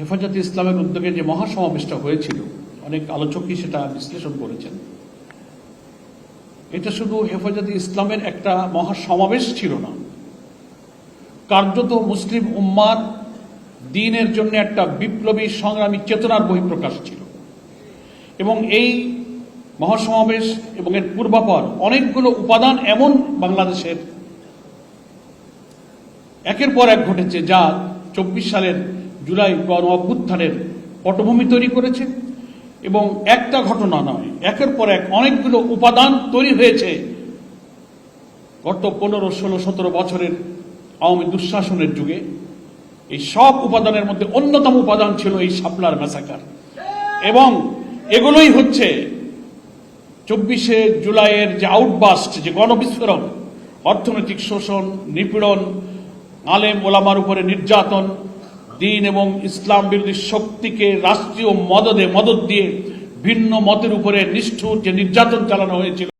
হেফাজতে ইসলামের উদ্যোগে যে মহাসমাবেশটা হয়েছিল, অনেক আলোচকই সেটা বিশ্লেষণ করেছেন। এটা শুধু হেফাজতে ইসলামের একটা মহাসমাবেশ ছিল না। কার্যত মুসলিম উম্মার দিনের জন্য একটা বিপ্লবী সংগ্রামী চেতনার বহিঃপ্রকাশ ছিল। এবং এই মহাসমাবেশ এবং এর পূর্বাপর অনেকগুলো উপাদান এমন বাংলাদেশের একের পর এক ঘটেছে, যা চব্বিশ সালের জুলাই গণ অভ্যুত্থানের পটভূমি তৈরি করেছে এবং একটা ঘটনা নয়, একের পর এক অনেকগুলো উপাদান তৈরি হয়েছে। গত পনেরো, ষোলো, সতেরো বছরের আওয়ামী দুঃশাসনের যুগে এই সব উপাদানের মধ্যে অন্যতম উপাদান ছিল এই শাপলার ম্যাসাকার এবং এগুলোই হচ্ছে চব্বিশে জুলাইয়ের যে আউটবাস্ট যে গণবিস্ফোরণ, অর্থনৈতিক শোষণ, নিপীড়ন, আলেম ওলামার উপরে নির্যাতন দিন এবং ইসলাম বিরোধী শক্তিকে রাষ্ট্রীয় মদদে, মদত দিয়ে ভিন্ন মতের উপরে নিষ্ঠুর যে নির্যাতন চালানো হয়েছিল